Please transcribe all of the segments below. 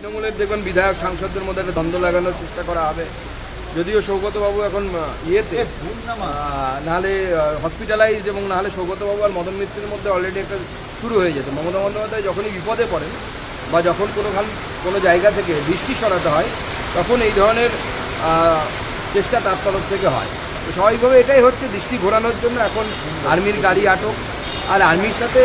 তৃণমূলের দেখবেন বিধায়ক সাংসদদের মধ্যে একটা দ্বন্দ্ব লাগানোর চেষ্টা করা হবে। যদিও সৌগতবাবু এখন ইয়েতে নাহলে হসপিটালাইজ এবং নাহলে সৌগতবাবু আর মদন মিত্রের মধ্যে অলরেডি একটা শুরু হয়ে যেত। মমতা বন্দ্যোপাধ্যায় যখনই বিপদে পড়েন বা যখন কোনো খান কোনো জায়গা থেকে দৃষ্টি সরাতে হয় তখন এই ধরনের চেষ্টা তার তরফ থেকে হয়। তো স্বাভাবিকভাবে এটাই হচ্ছে দৃষ্টি ঘোরানোর জন্য এখন আর্মির গাড়ি আটক। আর আর্মির সাথে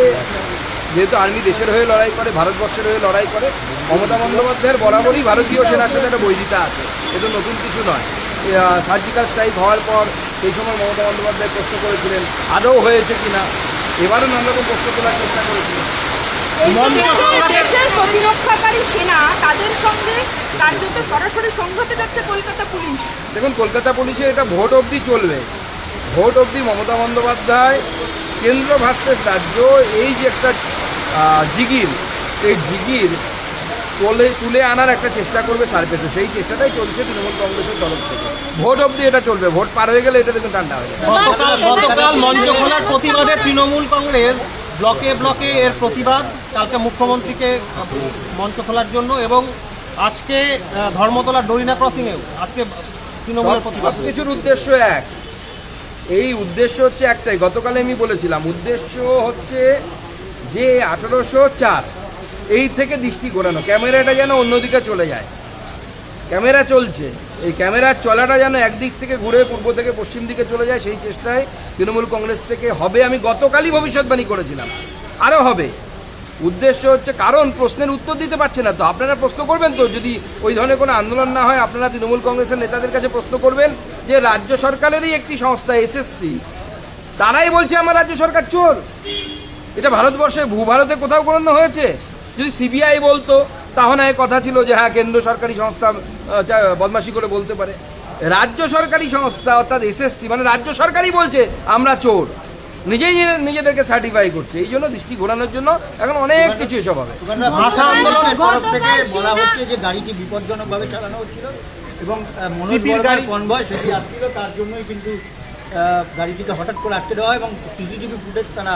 যেহেতু আর্মি দেশের হয়ে লড়াই করে ভারতবর্ষের হয়ে লড়াই করে মমতা বন্দ্যোপাধ্যায়ের বরাবরই ভারতীয় সেনার সাথে একটা বৈরিতা আছে। এটা নতুন কিছু নয়। সার্জিক্যাল স্ট্রাইক হওয়ার পর সেই সময় মমতা বন্দ্যোপাধ্যায় প্রশ্ন করেছিলেন আদৌ হয়েছে কিনা এবারও নানা রকম প্রশ্ন তোলার চেষ্টা করেছিলেন। এই দেশের- দেশের প্রতিরক্ষাকারী সেনা তাদের সঙ্গে কার্যত সরাসরি সংঘাতে যাচ্ছে কলকাতা পুলিশ। দেখুন কলকাতা পুলিশে এটা ভোট অবধি চলবে। ভোট অবধি মমতা বন্দ্যোপাধ্যায় কেন্দ্র ভার্সেস রাজ্য এই যে একটা জিগির এই জিগির তুলে তুলে আনার একটা চেষ্টা করবে সার্ভেতে সেই চেষ্টাটাই চলছে তৃণমূল কংগ্রেসের তরফ থেকে। ভোট অবধি এটা চলবে। ভোট পার হয়ে গেলে এটা দেখুন ঠান্ডা হয়ে গতকাল মঞ্চ খোলার প্রতিবাদে তৃণমূল কংগ্রেস ব্লকে ব্লকে এর প্রতিবাদ কালকে মুখ্যমন্ত্রীকে মঞ্চ খোলার জন্য এবং আজকে আহ, ধর্মতলা ডরিনা ক্রসিংয়েও আজকে তৃণমূলের প্রতিবাদ। কিছুর উদ্দেশ্য এক। এই উদ্দেশ্য হচ্ছে একটাই, গতকালে আমি বলেছিলাম, উদ্দেশ্য হচ্ছে যে আঠারোশো চার, এই থেকে দৃষ্টি ঘোরানো, ক্যামেরাটা যেন অন্যদিকে চলে যায়। ক্যামেরা চলছে, এই ক্যামেরার চলাটা যেন একদিক থেকে ঘুরে পূর্ব থেকে পশ্চিম দিকে চলে যায়, সেই চেষ্টায় তৃণমূল কংগ্রেস থেকে হবে আমি গতকালই ভবিষ্যৎবাণী করেছিলাম। আরও হবে। উদ্দেশ্য হচ্ছে কারণ, প্রশ্নের উত্তর দিতে পারছে না তো। আপনারা প্রশ্ন করবেন তো? যদি ওই ধরনের কোনো আন্দোলন না হয়, আপনারা তৃণমূল কংগ্রেসের নেতাদের কাছে প্রশ্ন করবেন যে, রাজ্য সরকারেরই একটি সংস্থা, এসএসসি। তারাই বলছে আমার রাজ্য সরকার চোর। এটা ভারতবর্ষে, ভূভারতে কোথাও কোনো হয়েছে? যদি সিবিআই বলতো, তাহলে এক কথা ছিল যে হ্যাঁ কেন্দ্র সরকারি সংস্থা বদমাশি করে বলতে পারে। রাজ্য সরকারি সংস্থা, অর্থাৎ এসএসসি মানে রাজ্য সরকারই বলছে, আমরা চোর। নিজেই নিজে- নিজেদেরকে সার্টিফাই করছে। এই জন্য দৃষ্টি ঘোরানোর জন্য এখন অনেক কিছু এসব হবে। ভাষা আন্দোলনের তরফ থেকে বলা হচ্ছে যে গাড়িটি বিপজ্জনকভাবে চালানো হচ্ছিল এবং মনোজ বর্মার। কনভয় সেটি আসছিল তার জন্যই কিন্তু গাড়িটিকে হঠাৎ করে আটকে দেওয়া হয় এবং সিসিটিভি ফুটেজ তারা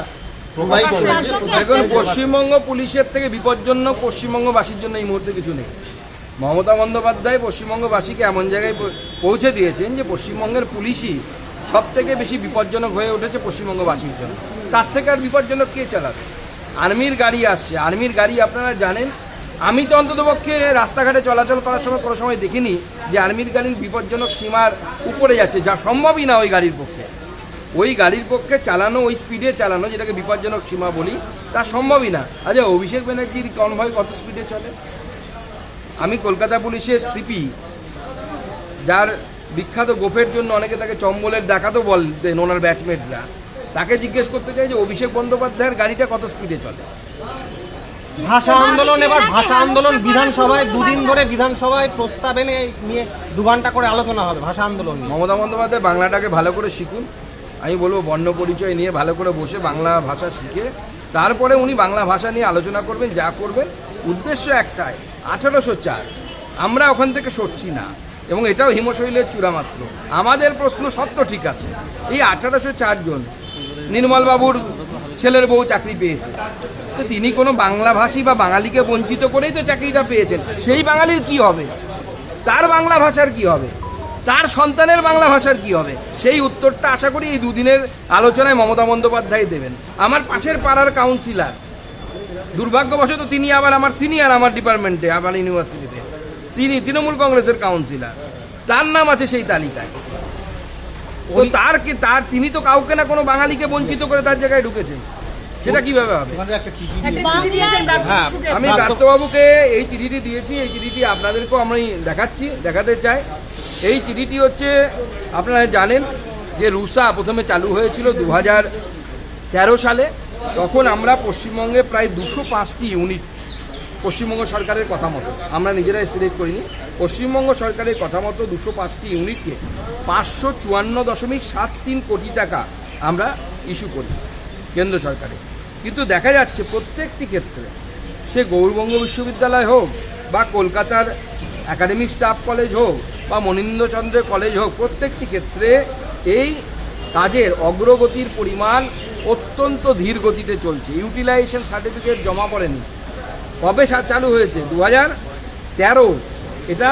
দেখুন পশ্চিমবঙ্গ পুলিশের থেকে বিপজ্জনক পশ্চিমবঙ্গবাসীর জন্য এই মুহূর্তে কিছু নেই। মমতা বন্দ্যোপাধ্যায় পশ্চিমবঙ্গবাসীকে এমন জায়গায় পৌঁছে দিয়েছেন যে পশ্চিমবঙ্গের পুলিশই সব থেকে বেশি বিপজ্জনক হয়ে উঠেছে পশ্চিমবঙ্গবাসীর জন্য। তার থেকে আর বিপজ্জনক কে চালাবে? আর্মির গাড়ি আসছে। আর্মির গাড়ি আপনারা জানেন, আমি তো অন্ততপক্ষে রাস্তাঘাটে চলাচল করার সময় কোনো সময় দেখিনি যে আর্মির গাড়ির বিপজ্জনক সীমার উপরে যাচ্ছে, যা সম্ভবই না ওই গাড়ির পক্ষে। ওই গাড়ির পক্ষে চালানো, ওই স্পিডে চালানো, যেটাকে বিপজ্জনক সীমা বলি, তা সম্ভবই না। আচ্ছা অভিষেক ব্যানার্জির কনভয় কত স্পিডে চলে? আমি কলকাতা পুলিশের সিপি যার বিখ্যাত গোফের জন্য অনেকে তাকে চম্বলের দেখাতো বলতেন ওনার ব্যাচমেটরা তাকে জিজ্ঞেস করতে চাই যে অভিষেক বন্দ্যোপাধ্যায়ের গাড়িটা কত স্পিডে চলে? ভাষা আন্দোলন এবার ভাষা আন্দোলন বিধানসভায় দুদিন ধরে বিধানসভায় প্রস্তাব এনে নিয়ে দু ঘণ্টা করে আলোচনা হবে ভাষা আন্দোলন মমতা বন্দ্যোপাধ্যায় বাংলাটাকে ভালো করে শিখুন। আমি বলব বর্ণ পরিচয় নিয়ে ভালো করে বসে বাংলা ভাষা শিখে তারপরে উনি বাংলা ভাষা নিয়ে আলোচনা করবেন যা করবেন। উদ্দেশ্য একটাই আঠারোশো চার। আমরা ওখান থেকে সরছি না। এবং এটাও হিমশৈলের চূড়া মাত্র আমাদের প্রশ্ন সত্য ঠিক আছে। এই আঠারোশো চার জন নির্মলবাবুর ছেলের বউ চাকরি পেয়েছে। তো তিনি কোনো বাংলাভাষী বা বাঙালিকে বঞ্চিত করেই তো চাকরিটা পেয়েছেন। সেই বাঙালির কি হবে? তার বাংলা ভাষার কি হবে? তার সন্তানের বাংলা ভাষার কি হবে? সেই উত্তরটা আশা করি এই দুদিনের আলোচনায় মমতা বন্দ্যোপাধ্যায় দেবেন। আমার পাশের পাড়ার কাউন্সিলার দুর্ভাগ্যবশত তিনি আবার আমার সিনিয়র আমার ডিপার্টমেন্টে আবার ইউনিভার্সিটিতে তিনি তৃণমূল কংগ্রেসের কাউন্সিলর। তার নাম আছে সেই তালিকায়। তো তার কি তার তিনি তো কাউকে না কোনো বাঙালিকে বঞ্চিত করে তার জায়গায় ঢুকেছেন। সেটা কীভাবে হবে? ওখানে একটা চিঠি একটা চিঠি দিয়েছেন ব্রাত্য হ্যাঁ, আমি ব্রাত্যবাবুকে এই চিঠিটি দিয়েছি। এই চিঠিটি আপনাদেরকেও আমি দেখাচ্ছি দেখাতে চাই। এই চিঠিটি হচ্ছে আপনারা জানেন যে রুসা প্রথমে চালু হয়েছিল দু হাজার তেরো সালে। তখন আমরা পশ্চিমবঙ্গে প্রায় দুশো পাঁচটি ইউনিট পশ্চিমবঙ্গ সরকারের কথা মতো। আমরা নিজেরাই সিলেক্ট করিনি। পশ্চিমবঙ্গ সরকারের কথা মতো দুশো পাঁচটি ইউনিটকে পাঁচশো চুয়ান্ন দশমিক সাত তিন কোটি টাকা আমরা ইস্যু করি কেন্দ্র সরকারে। কিন্তু দেখা যাচ্ছে প্রত্যেকটি ক্ষেত্রে, সে গৌরবঙ্গ বিশ্ববিদ্যালয় হোক বা কলকাতার একাডেমিক স্টাফ কলেজ হোক বা মনীন্দ্রচন্দ্র কলেজ হোক, প্রত্যেকটি ক্ষেত্রে এই কাজের অগ্রগতির পরিমাণ অত্যন্ত ধীর গতিতে চলছে। ইউটিলাইজেশন সার্টিফিকেট জমা পড়েনি। কবে চালু হয়েছে? দু হাজার তেরো। এটা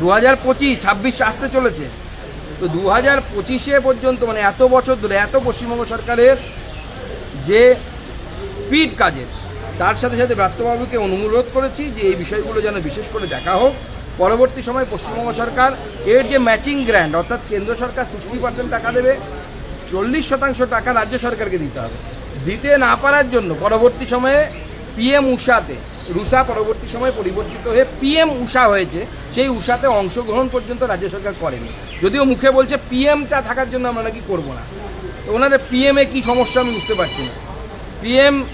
দু হাজার পঁচিশ, ছাব্বিশ আসতে চলেছে। তো দু হাজার পঁচিশে পর্যন্ত মানে এত বছর ধরে, এত পশ্চিমবঙ্গ সরকারের যে স্পিড কাজের, তার সাথে সাথে ব্রাত্যবাবুকে অনুরোধ করেছি যে এই বিষয়গুলো যেন বিশেষ করে দেখা হোক। পরবর্তী সময় পশ্চিমবঙ্গ সরকার এর যে ম্যাচিং গ্র্যান্ড অর্থাৎ কেন্দ্র সরকার সিক্সটি পার্সেন্ট টাকা দেবে, চল্লিশ শতাংশ টাকা রাজ্য সরকারকে দিতে হবে। দিতে না পারার জন্য পরবর্তী সময়ে পিএম উষাতে রুষা পরবর্তী সময়ে পরিবর্তিত হয়ে পিএম উষা হয়েছে, সেই উষাতে অংশগ্রহণ পর্যন্ত রাজ্য সরকার করেনি। যদিও মুখে বলছে পিএমটা থাকার জন্য আমরা নাকি করব না। তো ওনাদের পিএমে কি সমস্যা আমি বুঝতে পারছি না। পিএম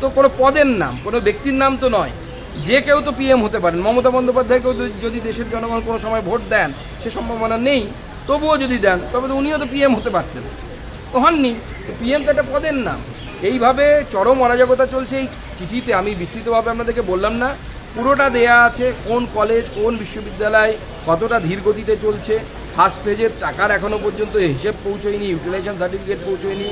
তো কোনো পদের নাম, কোনো ব্যক্তির নাম তো নয়। যে কেউ তো পিএম হতে পারেন। মমতা বন্দ্যোপাধ্যায়কেও যদি- দেশের জনগণ কোনো সময় ভোট দেন, সে সম্ভাবনা নেই। তবুও যদি দেন, তবে তো উনিও তো পিএম হতে পারতেন। তো হননি। পিএম তো একটা পদের নাম। এইভাবে চরম অরাজকতা চলছে এই চিঠিতে আমি বিস্তৃতভাবে আপনাদেরকে বললাম না, পুরোটা দেয়া আছে কোন কলেজ কোন বিশ্ববিদ্যালয়, কতটা ধীর গতিতে চলছে ফার্স্ট পেজের টাকার এখনও পর্যন্ত হিসেব পৌঁছয়নি ইউটিলাইজেশন সার্টিফিকেট পৌঁছয়নি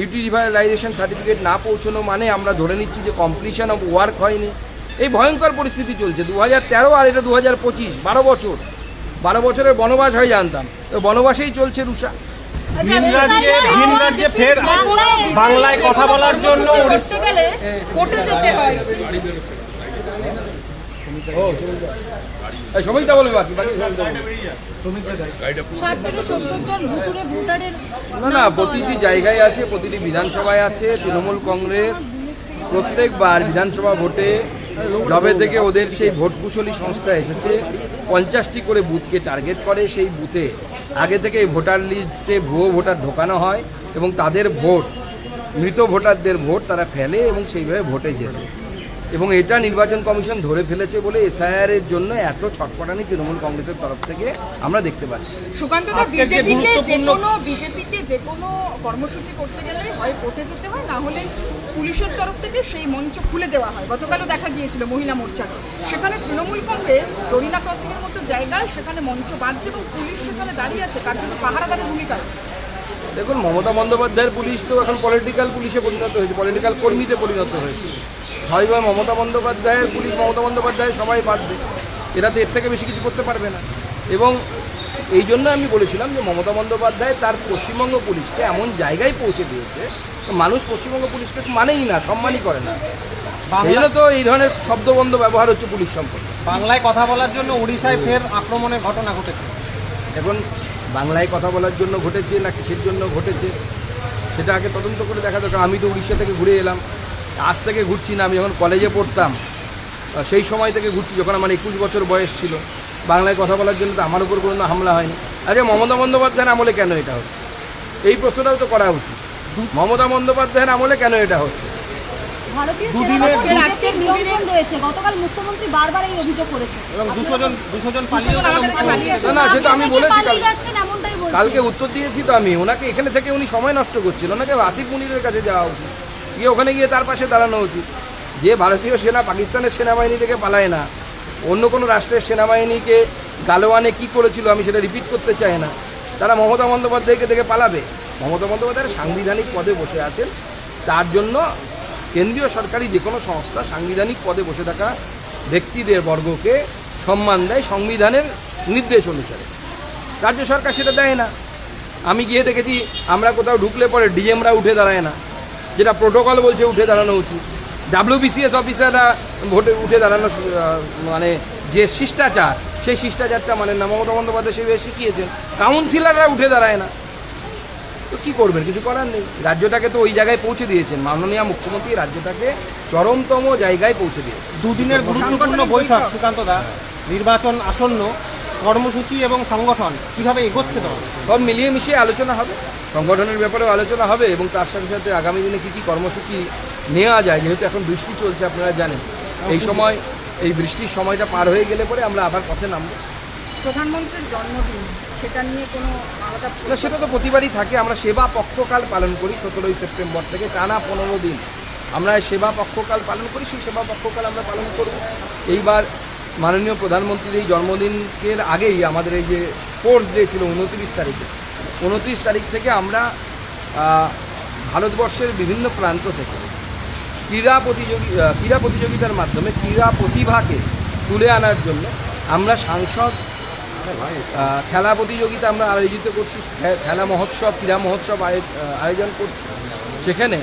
ইউটিলাইজেশন সার্টিফিকেট না পৌঁছানো মানে আমরা ধরে নিচ্ছি যে কমপ্লিশন অফ ওয়ার্ক হয়নি। এই ভয়ঙ্কর পরিস্থিতি চলছে। দু হাজার তেরো আর এটা দু হাজার পঁচিশ, বারো বছর। বারো বছরের বনবাস হয় জানতাম। তো বনবাসেই চলছে রুষা। ভিন রাজ্যে ভিন রাজ্যে ফের বাংলায় কথা বলার জন্য কোর্টে যেতে হয়। বলবে বাকি বাকি না প্রতিটি জায়গায় আছে প্রতিটি বিধানসভায় আছে তৃণমূল কংগ্রেস প্রত্যেকবার বিধানসভা ভোটে যবে থেকে ওদের সেই ভোট কুশলী সংস্থা এসেছে, পঞ্চাশটি করে বুথকে টার্গেট করে, সেই বুথে আগে থেকে ভোটার লিস্টে ভুয়ো ভোটার ঢোকানো হয় এবং তাদের ভোট, মৃত ভোটারদের ভোট তারা ফেলে এবং সেইভাবে ভোটে যেতে। এবং এটা নির্বাচন কমিশন ধরে ফেলেছে বলে এসআইআর এর জন্য এত ছটফটানি তৃণমূল কংগ্রেসের তরফ থেকে আমরা দেখতে পাচ্ছি। সুকান্ত বিজেপিতে যে কোনো বিজেপিতে যে কোনো কর্মসূচি করতে গেলে হয় কোর্টে যেতে হয় না হলে পুলিশের তরফ থেকে সেই মঞ্চ খুলে দেওয়া হয়। গতকালও দেখা গিয়েছিল মহিলা মোর্চাকে সেখানে তৃণমূল কংগ্রেস ডরিনা ক্রসিং এর মতো জায়গায় সেখানে মঞ্চ বাঁধছে এবং পুলিশ সেখানে দাঁড়িয়ে আছে। তার জন্য পাহারাদারের ভূমিকা। দেখুন মমতা বন্দ্যোপাধ্যায়ের পুলিশ তো এখন পলিটিক্যাল পুলিশে পরিণত হয়েছে পলিটিক্যাল কর্মীতে পরিণত হয়েছে। স্বাভাবিকভাবে মমতা বন্দ্যোপাধ্যায়ের পুলিশ মমতা বন্দ্যোপাধ্যায় সবাই বাঁধবে এরা তো এর থেকে বেশি কিছু করতে পারবে না। এবং এই জন্য আমি বলেছিলাম যে মমতা বন্দ্যোপাধ্যায় তার পশ্চিমবঙ্গ পুলিশকে এমন জায়গায় পৌঁছে দিয়েছে মানুষ পশ্চিমবঙ্গ পুলিশকে মানেই না সম্মানই করে না। জন্য তো এই ধরনের শব্দবন্ধ ব্যবহার হচ্ছে পুলিশ সম্পর্কে। বাংলায় কথা বলার জন্য উড়িষ্যায় ফের আক্রমণের ঘটনা ঘটেছে। এখন বাংলায় কথা বলার জন্য ঘটেছে না কিসের জন্য ঘটেছে সেটা আগে তদন্ত করে দেখা দরকার। আমি তো উড়িষ্যা থেকে ঘুরে এলাম। আজ থেকে ঘুরছি না আমি যখন কলেজে পড়তাম সেই সময় থেকে ঘুরছি যখন আমার একুশ বছর বয়স ছিল। বাংলায় কথা বলার জন্য তো আমার উপর কোনো হামলা হয়নি। আচ্ছা মমতা বন্দ্যোপাধ্যায়ের আমলে কেন এটা হচ্ছে? এই প্রশ্নটাও তো করা উচিত। মমতা বন্দ্যোপাধ্যায়ের আমলে কেন এটা হচ্ছে? ভারতীয় দুদিনের- সেনাবাহিনীর বিজেপির নিয়ন্ত্রণ রয়েছে। গতকাল মুখ্যমন্ত্রী বারবার এই অভিযোগ করেছে এবং দুশো জন দুশো জন পালিয়ে গেল মুখ্যমন্ত্রী না, না, আমি বলেছি কাল- পালিয়ে যাচ্ছেন এমনটাই বলছেন কালকে উত্তর দিয়েছি তো আমি। ওনাকে এখানে থেকে উনি সময় নষ্ট করছিল ওনাকে আসিফ মুনিরের কাছে যাওয়া উচিত। গিয়ে ওখানে গিয়ে তার পাশে দাঁড়ানো উচিত। যে ভারতীয় সেনা পাকিস্তানের সেনাবাহিনী থেকে পালায় না, অন্য কোনো রাষ্ট্রের সেনাবাহিনীকে গালোয়ানে কি করেছিল আমি সেটা রিপিট করতে চাই না। তারা মমতা বন্দ্যোপাধ্যায়কে দেখে পালাবে। মমতা বন্দ্যোপাধ্যায় সাংবিধানিক পদে বসে আছেন। তার জন্য কেন্দ্রীয় সরকারি যে কোনো সংস্থা সাংবিধানিক পদে বসে থাকা ব্যক্তিদের বর্গকে সম্মান দেয় সংবিধানের নির্দেশ অনুসারে। রাজ্য সরকার সেটা দেয় না। আমি গিয়ে দেখেছি, আমরা কোথাও ঢুকলে পরে ডিএমরা উঠে দাঁড়ায় না। যেটা প্রোটোকল বলছে উঠে দাঁড়ানো উচিত। ডাব্লিউবিসিএস অফিসাররা ভোটে উঠে দাঁড়ানো মানে যে শিষ্টাচার সেই শিষ্টাচারটা মানে না মমতা বন্দ্যোপাধ্যায় সেভাবে শিখিয়েছেন। কাউন্সিলররা উঠে দাঁড়ায় না। তো কী করবেন? কিছু করার নেই। রাজ্যটাকে তো ওই জায়গায় পৌঁছে দিয়েছেন। মাননীয় মুখ্যমন্ত্রী রাজ্যটাকে চরমতম জায়গায় পৌঁছে দিয়েছেন। দুদিনের গুরুত্বপূর্ণ বৈঠক। সুকান্ত দা। নির্বাচন আসন্ন। কর্মসূচি এবং সংগঠন কীভাবে এগোচ্ছে তোমার সব মিলিয়ে মিশিয়ে আলোচনা হবে। সংগঠনের ব্যাপারেও আলোচনা হবে এবং তার সাথে সাথে আগামী দিনে কী কী কর্মসূচি নেওয়া যায় যেহেতু এখন বৃষ্টি চলছে আপনারা জানেন। এই সময় এই বৃষ্টির সময়টা পার হয়ে গেলে পরে আমরা আবার পথে নামবো। প্রধানমন্ত্রীর জন্মদিন সেটা নিয়ে কোনো আলাদা সেটা তো প্রতিবারই থাকে। আমরা সেবা পক্ষকাল পালন করি সতেরোই সেপ্টেম্বর থেকে টানা পনেরো দিন। আমরা সেবা পক্ষকাল পালন করি সেই সেবা পক্ষকাল আমরা পালন করব। এইবার মাননীয় প্রধানমন্ত্রীর এই জন্মদিনের আগেই আমাদের এই যে স্পোর্টস ডে ছিল উনত্রিশ তারিখে। উনত্রিশ তারিখ থেকে আমরা ভারতবর্ষের বিভিন্ন প্রান্ত থেকে ক্রীড়া প্রতিযোগী ক্রীড়া প্রতিযোগিতার মাধ্যমে ক্রীড়া প্রতিভাকে তুলে আনার জন্য আমরা সাংসদ খেলা প্রতিযোগিতা আমরা আয়োজিত করছি খেলা মহোৎসব, ক্রীড়া মহোৎসব আয়োজন করছি। সেখানে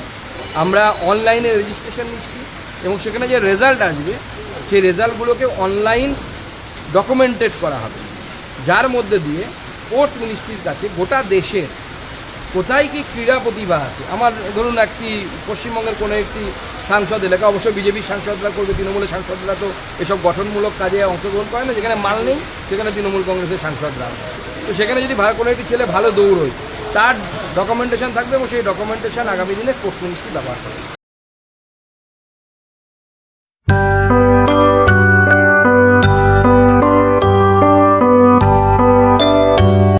আমরা অনলাইনে রেজিস্ট্রেশন নিচ্ছি এবং সেখানে যে রেজাল্ট আসবে সেই রেজাল্টগুলোকে অনলাইন ডকুমেন্টেড করা হবে। যার মধ্যে দিয়ে স্পোর্টস মিনিস্ট্রির কাছে গোটা দেশের কোথায় কি ক্রীড়া প্রতিভা আছে? আমার ধরুন একটি পশ্চিমবঙ্গের কোনো একটি সাংসদ এলাকা অবশ্যই বিজেপির সাংসদরা করবে, তৃণমূলের সাংসদরা তো এসব গঠনমূলক কাজে অংশগ্রহণ করে না, যেখানে মাল নেই, সেখানে তৃণমূল কংগ্রেসের সাংসদরা। তো সেখানে যদি ভালো কোনো একটি ছেলে ভালো দৌড়োয়, তার ডকুমেন্টেশন থাকবে এবং সেই ডকুমেন্টেশন আগামী দিনে স্পোর্টস মিনিস্ট্রি ব্যবহার করবে।